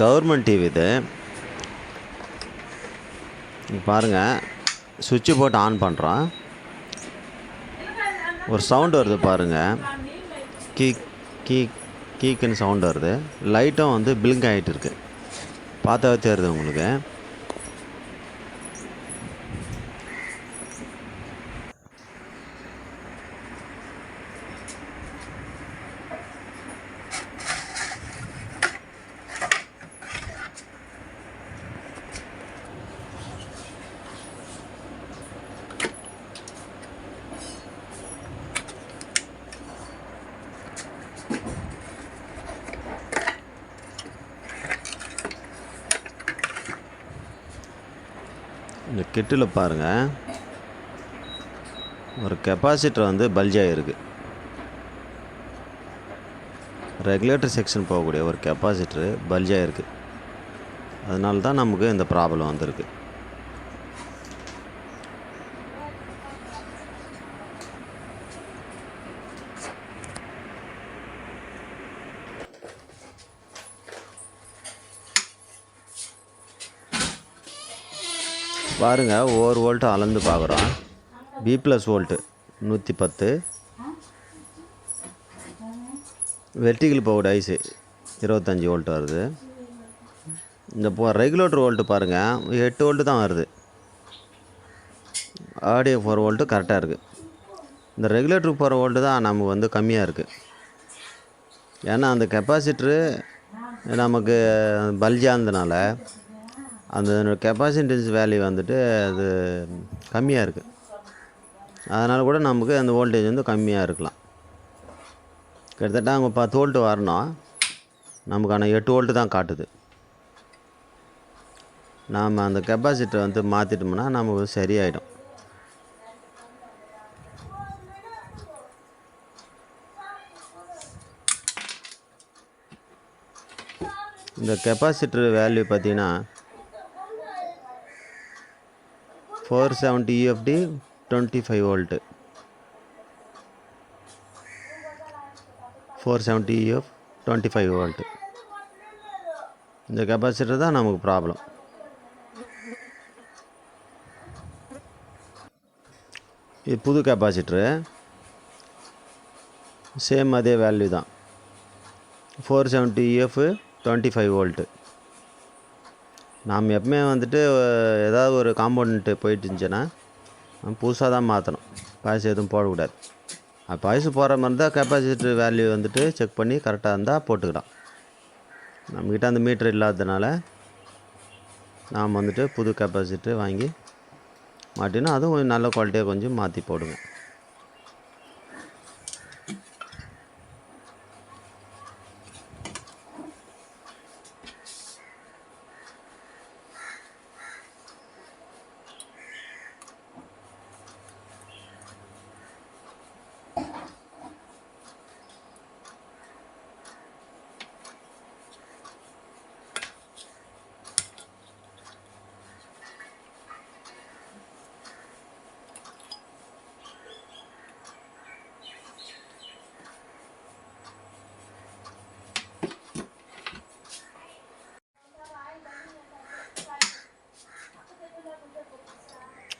Government TV இது. பாருங்கள் சுவிட்சு போட்டு ஆன் பண்ணுறோம் ஒரு சவுண்டு வருது பாருங்கள் கீக் கீக் கீக்குன்னு சவுண்டு வருது. லைட்டும் வந்து பிளிங்க் ஆகிட்டு இருக்குது பார்த்தாவே தெரியுது உங்களுக்கு. இந்த கிட்டில் பாருங்கள் ஒரு கெப்பாசிட்டர் வந்து பல்ஜ் ஆகிருக்கு ரெகுலேட்டர் செக்ஷன் போகக்கூடிய ஒரு கெப்பாசிட்டரு பல்ஜ் ஆகிருக்கு அதனால தான் நமக்கு இந்த ப்ராப்ளம் வந்திருக்கு. பாருங்கள் ஒவ்வொரு வோல்ட்டு அளந்து பார்க்குறோம். பி ப்ளஸ் வோல்ட்டு நூற்றி பத்து. வெர்டிகல் பவுட் ஐஸு இருபத்தஞ்சி வோல்ட் வருது. இந்த இப்போ ரெகுலேட்டர் வோல்ட்டு பாருங்கள் எட்டு வோல்ட்டு தான் வருது. ஆடியோ ஃபோர் வோல்ட்டு கரெக்டாக இருக்குது இந்த ரெகுலேட்டருக்கு போகிற வோல்ட்டு தான் நமக்கு வந்து கம்மியாக இருக்குது ஏன்னா அந்த கெப்பாசிட்ரு நமக்கு பல்ஜானதுனால அந்த கெப்பாசிட்டன்ஸ் வேல்யூ வந்துட்டு அது கம்மியாக இருக்குது அதனால் கூட நமக்கு அந்த வோல்டேஜ் வந்து கம்மியாக இருக்கலாம். கிட்டத்தட்ட அவங்க பத்து வோல்ட்டு வரணும். நமக்கு ஆனால் எட்டு வோல்ட்டு தான் காட்டுது. நாம் அந்த கெப்பாசிட்டரை வந்து மாற்றிட்டோம்னா நமக்கு சரியாயிடும். இந்த கெப்பாசிட்டர் வேல்யூ பார்த்தீங்கன்னா four seventy UFD twenty five volt four seventy UF twenty five volt இந்த கெப்பாசிட்டர் தான் நமக்கு ப்ராப்ளம் இது புது கெப்பாசிட்டரு சேம் அதே வேல்யூ தான். Four seventy UF twenty five volt நாம் எப்பவுமே வந்துட்டு ஏதாவது ஒரு காம்பவுண்ட்டு போயிட்டு இருந்துச்சுன்னா நம்ம புதுசாக தான் மாற்றணும் பாய்ஸ் எதுவும் போடக்கூடாது. அது பழசு போடுற மாதிரி தான் கெப்பாசிட்டர் வேல்யூ வந்துட்டு செக் பண்ணி கரெக்டாக இருந்தால் போட்டுக்கலாம். நம்மக்கிட்ட அந்த மீட்டர் இல்லாததுனால நாம் வந்துட்டு புது கெப்பாசிட்டர் வாங்கி மாட்டினா அதுவும் கொஞ்சம் நல்ல குவாலிட்டியாக கொஞ்சம் மாற்றி போடுங்க.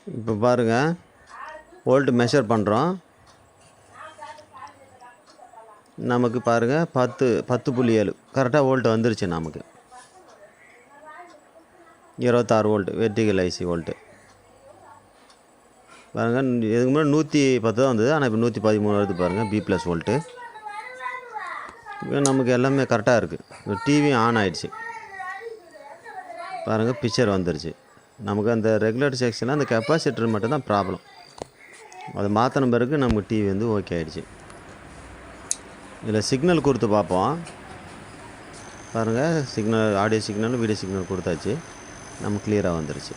இப்போ பாருங்கள் வோல்ட் மெஷர் பண்ணுறோம் நமக்கு பாருங்கள் பத்து பத்து புள்ளி ஏழு. கரெக்டாக வோல்ட் வந்துருச்சு நமக்கு. இருபத்தாறு வோல்ட் வெர்டிகல் ஐசி வோல்ட்டு பாருங்கள் இதுக்கு முன்னாடி நூற்றி பத்து தான் வந்தது ஆனால் இப்போ நூற்றி பதிமூணு வருது பாருங்கள் பி ப்ளஸ் வோல்ட்டு நமக்கு எல்லாமே கரெக்டாக இருக்குது டிவியும் ஆன் ஆகிடுச்சு பாருங்கள் பிக்சர் வந்துருச்சு. நமக்கு அந்த ரெகுலேட்டர் செக்ஷனில் அந்த கெப்பாசிட்டர் மட்டும் தான் ப்ராப்ளம் அதை மாற்றின பிறகு நமக்கு டிவி வந்து ஓகே ஆகிடுச்சு இதில் சிக்னல் கொடுத்து பார்ப்போம். பாருங்கள் signal audio signal video signal கொடுத்தாச்சு. நம்ம கிளியராக வந்துருச்சு.